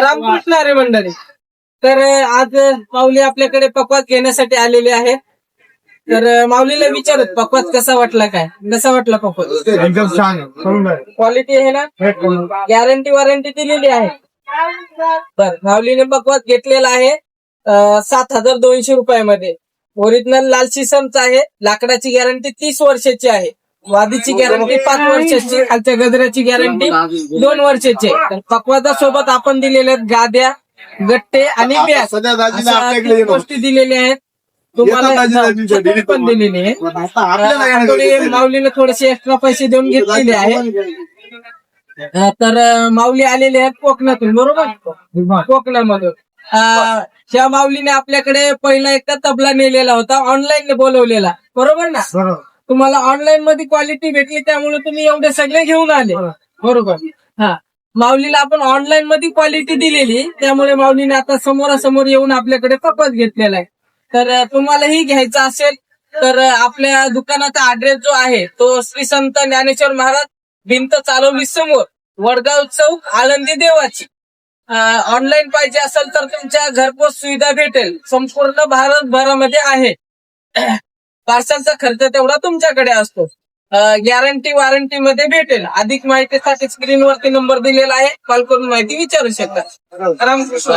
रामकृष्ण अरे मंडळी. तर आज माऊली आपल्याकडे पकवास घेण्यासाठी आलेले आहे. तर माऊलीला विचारत पकवास कसा वाटला काय? कसा वाटला पकवास एकदम छान क्वालिटी आहे ना? गॅरंटी वॉरंटी दिलेली आहे. बर माऊलीने पकवास घेतलेला आहे सात हजार दोनशे रुपयामध्ये. ओरिजिनल लाल सिसमचा आहे. लाकडाची गॅरंटी तीस वर्षाची आहे. वादीची गॅरंटी पाच वर्षाची खालच्या गजऱ्याची गॅरंटी दोन वर्षाची. आहे तर पकवासासोबत आपण दिलेल्या आहेत गाद्या गट्टे आणि अशा तीन. गोष्टी दिलेल्या आहेत. तुम्हाला पण दिलेली आहे. आता आपल्याला काय थोडी नाही माऊलीने थोडेसे एक्स्ट्रा पैसे देऊन घेतलेले आहे तर माऊली आलेले आहेत कोकणातून बरोबर? कोकणामधून. ह्या माऊलीने आपल्याकडे पहिला एकदा तबला नेलेला होता ऑनलाईन बोलवलेला बरोबर ना. तुम्हाला ऑनलाईन मध्ये क्वालिटी भेटली त्यामुळे तुम्ही एवढे सगळे घेऊन आले. बरोबर. हा. माऊलीला आपण ऑनलाईन मध्ये क्वालिटी दिलेली त्यामुळे माऊलीने आता समोरासमोर येऊन आपल्याकडे पकवास घेतलेला आहे. तर तुम्हालाही घ्यायचं असेल तर आपल्या दुकानाचा ऍड्रेस जो आहे तो श्री संत ज्ञानेश्वर महाराज भिंत चालवली समोर वडगाव चौक आळंदी देवाची. ऑनलाईन पाहिजे असेल तर तुमच्या घरपोच सुविधा भेटेल. संपूर्ण भारतभरामध्ये आहे. पार्सलचा खर्च तेवढा तुमच्याकडे असतो गॅरंटी वॉरंटी मध्ये भेटेल अधिक माहितीसाठी स्क्रीनवरती नंबर दिलेला आहे कॉल करून माहिती विचारू शकता रामकृष्ण